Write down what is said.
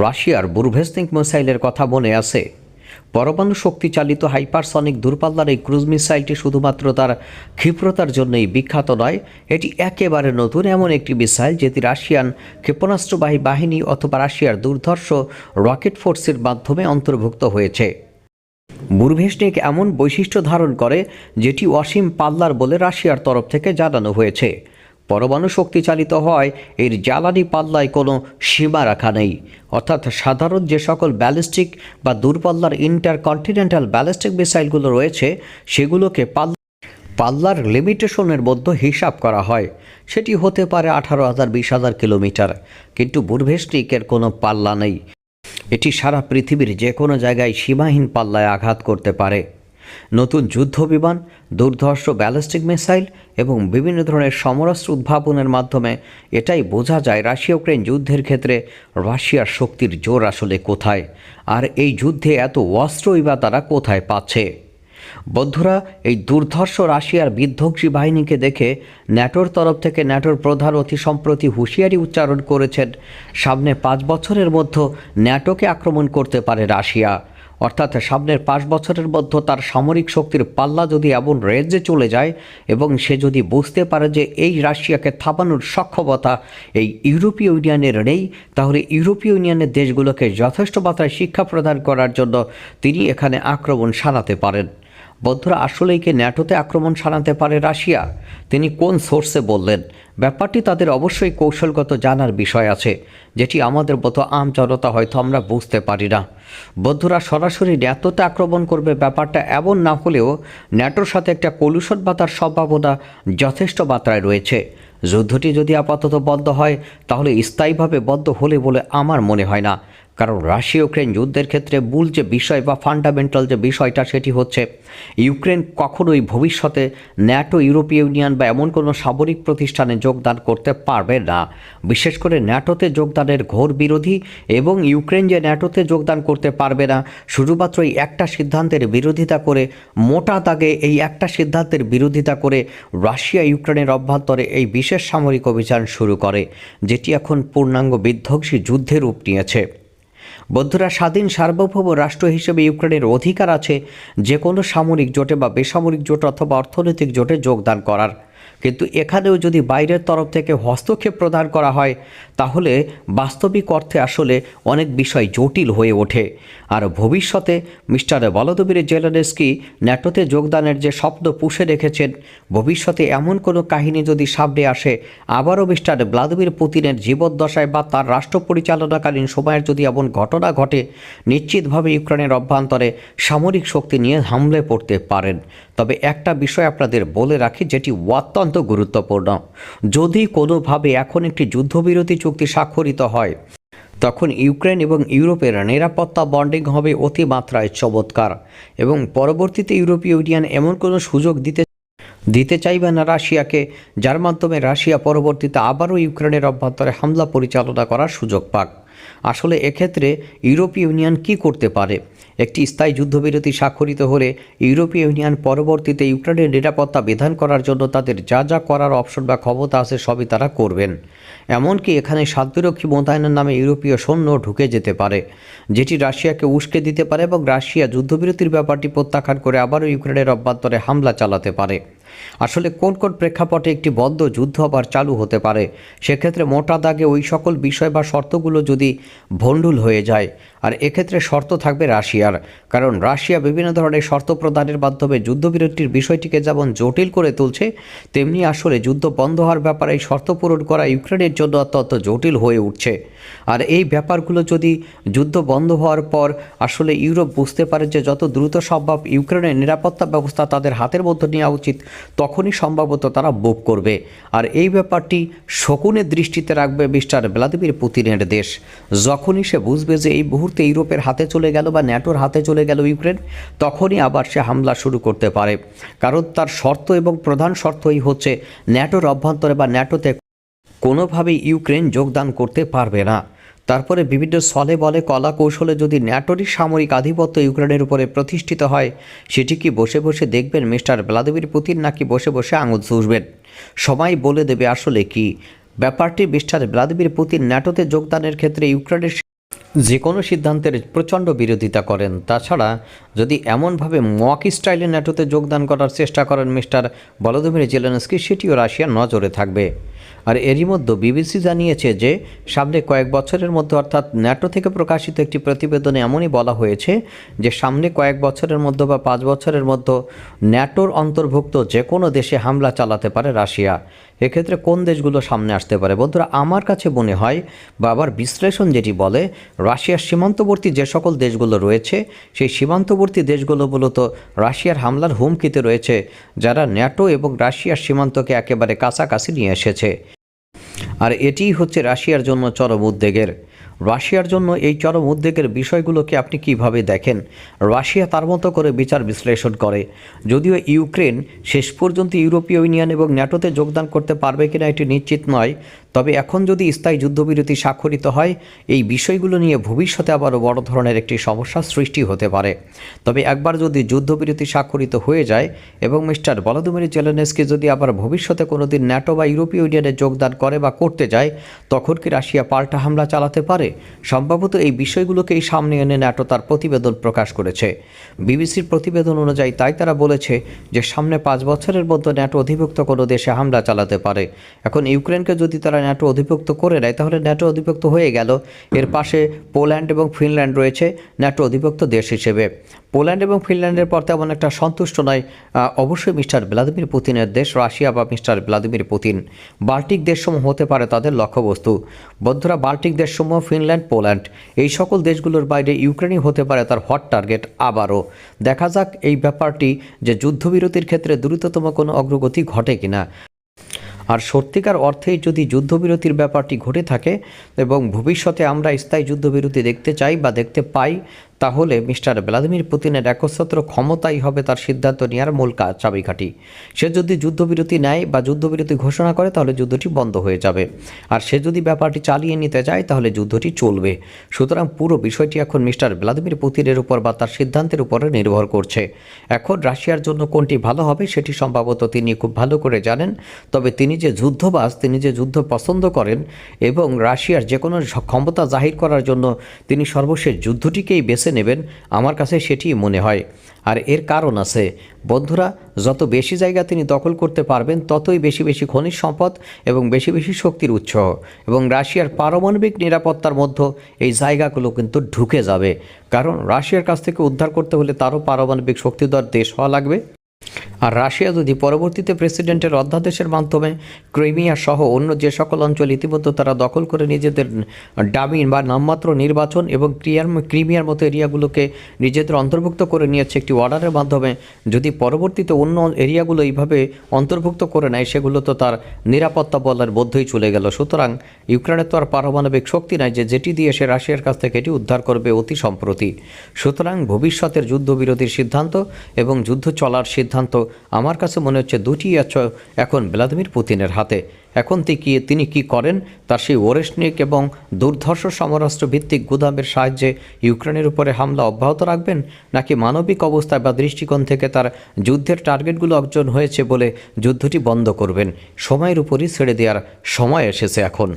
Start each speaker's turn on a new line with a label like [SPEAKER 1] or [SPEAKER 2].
[SPEAKER 1] রাশিয়ার বুরভেস্তিক মিসাইলের কথা মনে আছে। পরমাণু শক্তি চালিত হাইপারসনিক দূরপাল্লার এই ক্রুজ মিসাইলটি শুধুমাত্র তার ক্ষিপ্রতার জন্যই বিখ্যাত নয়, এটি একেবারে নতুন এমন একটি মিসাইল যেটি রাশিয়ান ক্ষেপণাস্ত্রবাহী বাহিনী অথবা রাশিয়ার দুর্ধর্ষ রকেট ফোর্সের মাধ্যমে অন্তর্ভুক্ত হয়েছে। বুরভেসনিক এমন বৈশিষ্ট্য ধারণ করে যেটি অসীম পাল্লার বলে রাশিয়ার তরফ থেকে জানানো হয়েছে। পরমাণু শক্তি চালিত হয়, এর জ্বালানি পাল্লায় কোনো সীমা রাখা নেই। অর্থাৎ সাধারণ যে সকল ব্যালিস্টিক বা দূরপাল্লার ইন্টারকন্টিনেন্টাল ব্যালিস্টিক মিসাইলগুলো রয়েছে, সেগুলোকে পাল্লা পাল্লার লিমিটেশনের মধ্যে হিসাব করা হয়। সেটি হতে পারে আঠারো হাজার, বিশ হাজার কিলোমিটার, কিন্তু বুরভেস্টিকের কোনো পাল্লা নেই। এটি সারা পৃথিবীর যে কোনো জায়গায় সীমাহীন পাল্লায় আঘাত করতে পারে। নতুন যুদ্ধ বিমান দুর্ধর্ষ ব্যালিস্টিক মিসাইল এবং বিভিন্ন ধরনের সমরাস্ত্র উদ্ভাবনের মাধ্যমে এটাই বোঝা যায় রাশিয়া ইউক্রেন যুদ্ধের ক্ষেত্রে রাশিয়ার শক্তির জোর আসলে কোথায় আর এই যুদ্ধে এত অস্ত্রই বা তারা কোথায় পাচ্ছে। বন্ধুরা, এই দুর্ধর্ষ রাশিয়ার বিধ্বংসী বাহিনীকে দেখে ন্যাটোর তরফ থেকে ন্যাটোর প্রধান অতি সম্প্রতি হুঁশিয়ারি উচ্চারণ করেছেন, সামনে পাঁচ বছরের মধ্যে ন্যাটোকে আক্রমণ করতে পারে রাশিয়া। অর্থাৎ সামনের পাঁচ বছরের মধ্যে তার সামরিক শক্তির পাল্লা যদি এমন রেঞ্জে চলে যায় এবং সে যদি বুঝতে পারে যে এই রাশিয়াকে থামানোর সক্ষমতা এই ইউরোপীয় ইউনিয়নের নেই, তাহলে ইউরোপীয় ইউনিয়নের দেশগুলোকে যথেষ্ট মাত্রায় শিক্ষা প্রদান করার জন্য তিনি এখানে আক্রমণ সারাতে পারেন। বন্ধুরা আসলেই কি ন্যাটোতে আক্রমণ সানাতে পারে রাশিয়া? তিনি কোন সোর্সে বললেন? ব্যাপারটি তাদের অবশ্যই কৌশলগত জানার বিষয় আছে, যেটি আমাদের মতো আম জনতা হয়তো আমরা বুঝতে পারি না। বন্ধুরা সরাসরি ন্যাটোতে আক্রমণ করবে ব্যাপারটা এমন না হলেও ন্যাটোর সাথে একটা কলুষণ বাতার সম্ভাবনা যথেষ্ট মাত্রায় রয়েছে। যুদ্ধটি যদি আপাতত বন্ধ হয়, তাহলে স্থায়ীভাবে বন্ধ হলে বলে আমার মনে হয় না। কারণ রাশিয়া ইউক্রেন যুদ্ধের ক্ষেত্রে মূল যে বিষয় বা ফান্ডামেন্টাল যে বিষয়টা সেটি হচ্ছে ইউক্রেন কখনোই ভবিষ্যতে ন্যাটো ইউরোপীয় ইউনিয়ন বা এমন কোনো সামরিক প্রতিষ্ঠানে যোগদান করতে পারবে না। বিশেষ করে ন্যাটোতে যোগদানের ঘোর বিরোধী এবং ইউক্রেন যে ন্যাটোতে যোগদান করতে পারবে না, শুধুমাত্র এই একটা সিদ্ধান্তের বিরোধিতা করে, মোটা দাগে এই একটা সিদ্ধান্তের বিরোধিতা করে রাশিয়া ইউক্রেনের অভ্যন্তরে এই বিশেষ সামরিক অভিযান শুরু করে, যেটি এখন পূর্ণাঙ্গ বিধ্বংসী যুদ্ধের রূপ নিয়েছে। বন্ধুরা স্বাধীন সার্বভৌম রাষ্ট্র হিসেবে ইউক্রেনের অধিকার আছে যে কোনো সামরিক জোটে বা বেসামরিক জোট অথবা অর্থনৈতিক জোটে যোগদান করার। কিন্তু এখানেও যদি বাইরের তরফ থেকে হস্তক্ষেপ প্রদান করা হয়, তাহলে বাস্তবিক অর্থে আসলে অনেক বিষয় জটিল হয়ে ওঠে। আর ভবিষ্যতে মিস্টার বলদবীর জেলানেস্কি ন্যাটোতে যোগদানের যে স্বপ্ন পুষে রেখেছেন, ভবিষ্যতে এমন কোনো কাহিনী যদি সামনে আসে, আবারও মিস্টার ভ্লাদিমির পুতিনের জীবদ্দশায় বা তার রাষ্ট্র পরিচালনাকালীন সময়ের যদি এমন ঘটনা ঘটে, নিশ্চিতভাবে ইউক্রেনের অভ্যন্তরে সামরিক শক্তি নিয়ে হামলে পড়তে পারেন। তবে একটা বিষয় আপনাদের বলে রাখি, যেটি অত্যন্ত গুরুত্বপূর্ণ। যদি কোনোভাবে এখন একটি যুদ্ধবিরতি চুক্তি স্বাক্ষরিত হয়, তখন ইউক্রেন এবং ইউরোপের নিরাপত্তা বন্ডিং হবে অতিমাত্রায় চমৎকার এবং পরবর্তীতে ইউরোপীয় ইউনিয়ন এমন কোনো সুযোগ দিতে দিতে চাইবে না রাশিয়াকে, যার মাধ্যমে রাশিয়া পরবর্তীতে আবারও ইউক্রেনের অভ্যন্তরে হামলা পরিচালনা করার সুযোগ পাক। আসলে এক্ষেত্রে ইউরোপীয় ইউনিয়ন কি করতে পারে? একটি স্থায়ী যুদ্ধবিরতি স্বাক্ষরিত হলে ইউরোপীয় ইউনিয়ন পরবর্তীতে ইউক্রেনের নিরাপত্তা বিধান করার জন্য তাদের যা যা করার অপশন বা ক্ষমতা আছে সবই তারা করবেন। এমনকি এখানে শান্তিরক্ষী মোতায়েনের নামে ইউরোপীয় সৈন্য ঢুকে যেতে পারে, যেটি রাশিয়াকে উস্কে দিতে পারে এবং রাশিয়া যুদ্ধবিরতির ব্যাপারটি প্রত্যাখ্যান করে আবারও ইউক্রেনের অভ্যন্তরে হামলা চালাতে পারে। আসলে কোন কোন প্রেক্ষাপটে একটি বদ্ধ যুদ্ধ আবার চালু হতে পারে? সেক্ষেত্রে মোটা দাগে ওই সকল বিষয় বা শর্তগুলো যদি ভণ্ডুল হয়ে যায় আর এক্ষেত্রে শর্ত থাকবে রাশিয়ার। কারণ রাশিয়া বিভিন্ন ধরনের শর্ত প্রদানের মাধ্যমে যুদ্ধবিরতির বিষয়টিকে যেমন জটিল করে তুলছে, তেমনি আসলে যুদ্ধ বন্ধ হওয়ার ব্যাপারে শর্ত পূরণ করা ইউক্রেনের জন্য অত্যন্ত জটিল হয়ে উঠছে। আর এই ব্যাপারগুলো যদি যুদ্ধ বন্ধ হওয়ার পর আসলে ইউরোপ বুঝতে পারে যে যত দ্রুত সম্ভব ইউক্রেনের নিরাপত্তা ব্যবস্থা তাদের হাতের মধ্যে নেওয়া উচিত, তখনই সম্ভবত তারা বুক করবে। আর এই ব্যাপারটি শকুনের দৃষ্টিতে রাখবে মিস্টার ভ্লাদিমির পুতিনের দেশ। যখনই সে বুঝবে যে এই মুহূর্তে ইউরোপের হাতে চলে গেল বা ন্যাটোর হাতে চলে গেল ইউক্রেন, তখনই আবার সে হামলা শুরু করতে পারে। কারণ তার শর্ত এবং প্রধান শর্তই হচ্ছে ন্যাটোর অভ্যন্তরে বা ন্যাটোতে কোনোভাবেই ইউক্রেন যোগদান করতে পারবে না। তারপরে বিভিন্ন ছলে বলে কলা কৌশলে যদি ন্যাটোরই সামরিক আধিপত্য ইউক্রেনের উপরে প্রতিষ্ঠিত হয়, সেটি কি বসে বসে দেখবেন মিস্টার ভ্লাদিমির পুতিন নাকি বসে বসে আঙুল চুষবেন? সময় বলে দেবে আসলে কি? ব্যাপারটি মিস্টার ভ্লাদিমির পুতিন ন্যাটোতে যোগদানের ক্ষেত্রে ইউক্রেনের যে কোনো সিদ্ধান্তের প্রচণ্ড বিরোধিতা করেন। তাছাড়া, যদি এমনভাবে মক স্টাইলে ন্যাটোতে যোগদান করার চেষ্টা করেন মিস্টার ভলোদিমির জেলেনস্কি, সেটিও রাশিয়ার নজরে থাকবে। আর এরই মধ্যে বিবিসি জানিয়েছে যে, সামনে কয়েক বছরের মধ্যে অর্থাৎ ন্যাটো থেকে প্রকাশিত একটি প্রতিবেদনে এমনই বলা হয়েছে যে, সামনে কয়েক বছরের মধ্যে বা পাঁচ বছরের মধ্যে ন্যাটোর অন্তর্ভুক্ত যে কোনো দেশে হামলা চালাতে পারে রাশিয়া। এক্ষেত্রে কোন দেশগুলো সামনে আসতে পারে? বন্ধুরা, আমার কাছে মনে হয় বা আবার বিশ্লেষণ যেটি বলে, রাশিয়ার সীমান্তবর্তী যে সকল দেশগুলো রয়েছে, সেই সীমান্তবর্তী দেশগুলো মূলত রাশিয়ার হামলার হুমকিতে রয়েছে, যারা ন্যাটো এবং রাশিয়ার সীমান্তকে একেবারে কাছাকাছি নিয়ে এসেছে। আর এটিই হচ্ছে রাশিয়ার জন্য চরম উদ্বেগের। রাশিয়ার জন্য এই চরম উদ্বেগের বিষয়গুলোকে আপনি কীভাবে দেখেন? রাশিয়া তার মতো করে বিচার বিশ্লেষণ করে। যদিও ইউক্রেন শেষ পর্যন্ত ইউরোপীয় ইউনিয়ন এবং ন্যাটোতে যোগদান করতে পারবে কিনা এটি নিশ্চিত নয়। তবে এখন যদি স্থায়ী যুদ্ধবিরতি স্বাক্ষরিত হয়, এই বিষয়গুলো নিয়ে ভবিষ্যতে আবারও বড় ধরনের একটি সমস্যার সৃষ্টি হতে পারে। তবে একবার যদি যুদ্ধবিরতি স্বাক্ষরিত হয়ে যায় এবং মিস্টার ভলোদিমির জেলেনস্কি যদি আবার ভবিষ্যতে কোনো দিন ন্যাটো বা ইউরোপীয় ইউনিয়নে যোগদান করে বা করতে যায়, তখন কি রাশিয়া পাল্টা হামলা চালাতে পারে? সম্ভবত এই বিষয়গুলোকেই সামনে এনে ন্যাটো তার প্রতিবেদন প্রকাশ করেছে। বিবিসির প্রতিবেদন অনুযায়ী তাই তারা বলেছে যে, সামনে পাঁচ বছরের মধ্যে ন্যাটো অধিভুক্ত কোনো দেশে হামলা চালাতে পারে। এখন ইউক্রেনকে যদি তারা ন্যাটো অধিভুক্ত করে নেয়, তাহলে ন্যাটো অধিভুক্ত হয়ে গেল। এর পাশে পোল্যান্ড এবং ফিনল্যান্ড রয়েছে, ন্যাটো অধিভুক্ত দেশ হিসেবে। পোল্যান্ড এবং ফিনল্যান্ডের পর তেমন একটা সন্তুষ্ট নয় অবশ্যই মিস্টার ভ্লাদিমির পুতিনের দেশ, রাশিয়া বা মিস্টার ভ্লাদিমির পুতিন। বাল্টিক দেশসমূহ হতে পারে তাদের লক্ষ্যবস্তু। বন্ধুরা, বাল্টিক দেশসমূহ, ফিনল্যান্ড, পোল্যান্ড, এই সকল দেশগুলোর বাইরে ইউক্রেনই হতে পারে তার হট টার্গেট আবারও। দেখা যাক এই ব্যাপারটি যে যুদ্ধবিরতির ক্ষেত্রে দ্রুততম কোনো অগ্রগতি ঘটে কিনা। আর সত্যিকার অর্থে যদি যুদ্ধবিরতির ব্যাপারটি ঘটে থাকে এবং ভবিষ্যতে আমরা স্থায়ী যুদ্ধবিরতি দেখতে চাই বা দেখতে পাই তাহলে মিস্টার ভ্লাদিমির পুতিনের একচ্ছত্র ক্ষমতাই হবে তার সিদ্ধান্ত নেওয়ার মূল কাজ চাবিকাঠি। সে যদি যুদ্ধবিরতি নেয় বা যুদ্ধবিরতি ঘোষণা করে, তাহলে যুদ্ধটি বন্ধ হয়ে যাবে। আর সে যদি ব্যাপারটি চালিয়ে নিতে চায়, তাহলে যুদ্ধটি চলবে। সুতরাং পুরো বিষয়টি এখন মিস্টার ভ্লাদিমির পুতিনের উপর বা তার সিদ্ধান্তের উপরে নির্ভর করছে। এখন রাশিয়ার জন্য কোনটি ভালো হবে, সেটি সম্ভবত তিনি খুব ভালো করে জানেন। তবে তিনি যে যুদ্ধবাস তিনি যে যুদ্ধ পছন্দ করেন এবং রাশিয়ার যে কোনো ক্ষমতা জাহির করার জন্য তিনি সর্বশেষ যুদ্ধটিকেই বেছে নেবেন, আমার কাছে সেটি মনে হয়। আর এর কারণ আছে, বন্ধুরা, যত বেশি জায়গা তিনি দখল করতে পারবেন, ততই বেশি বেশি খনিজ সম্পদ এবং বেশি বেশি শক্তির উৎস এবং রাশিয়ার পারমাণবিক নিরাপত্তার মধ্যে এই জায়গাগুলো কিন্তু ঢুকে যাবে। কারণ রাশিয়ার কাছ থেকে উদ্ধার করতে হলে তারও পারমাণবিক শক্তিধর দেশ হওয়া লাগবে। আর রাশিয়া যদি পরবর্তীতে প্রেসিডেন্টের অধ্যাদেশের মাধ্যমে ক্রিমিয়া সহ অন্য যে সকল অঞ্চল ইতিমধ্যে তারা দখল করে নিজেদের ডামিন বা নামমাত্র নির্বাচন এবং ক্রিয়ার ক্রিমিয়ার মতো এরিয়াগুলোকে নিজেদের অন্তর্ভুক্ত করে নিয়েছে একটি অর্ডারের মাধ্যমে, যদি পরবর্তীতে অন্য এরিয়াগুলো এইভাবে অন্তর্ভুক্ত করে নেয়, সেগুলো তো তার নিরাপত্তা বলার মধ্যেই চলে গেল। সুতরাং ইউক্রেনের তো আর পারমাণবিক শক্তি নাই যে যেটি দিয়ে সে রাশিয়ার কাছ থেকে এটি উদ্ধার করবে অতি সম্প্রতি। সুতরাং ভবিষ্যতের যুদ্ধবিরতির সিদ্ধান্ত এবং যুদ্ধ চলার সিদ্ধান্ত আমার কাছে মনে হচ্ছে দুটি আছে এখন ভ্লাদিমির পুতিনের হাতে। এখন থেকে তিনি কি করেন? তার সেই ওরেশনিক এবং দুর্ধর্ষ সমরাষ্ট্র ভিত্তিক গুদামের সাহায্যে ইউক্রেনের উপরে হামলা অব্যাহত রাখবেন? নাকি মানবিক অবস্থায় বা দৃষ্টিকোণ থেকে তার যুদ্ধের টার্গেটগুলো অর্জন হয়েছে বলে যুদ্ধটি বন্ধ করবেন? সময়ের উপরই ছেড়ে দেওয়ার সময় এসেছে এখন।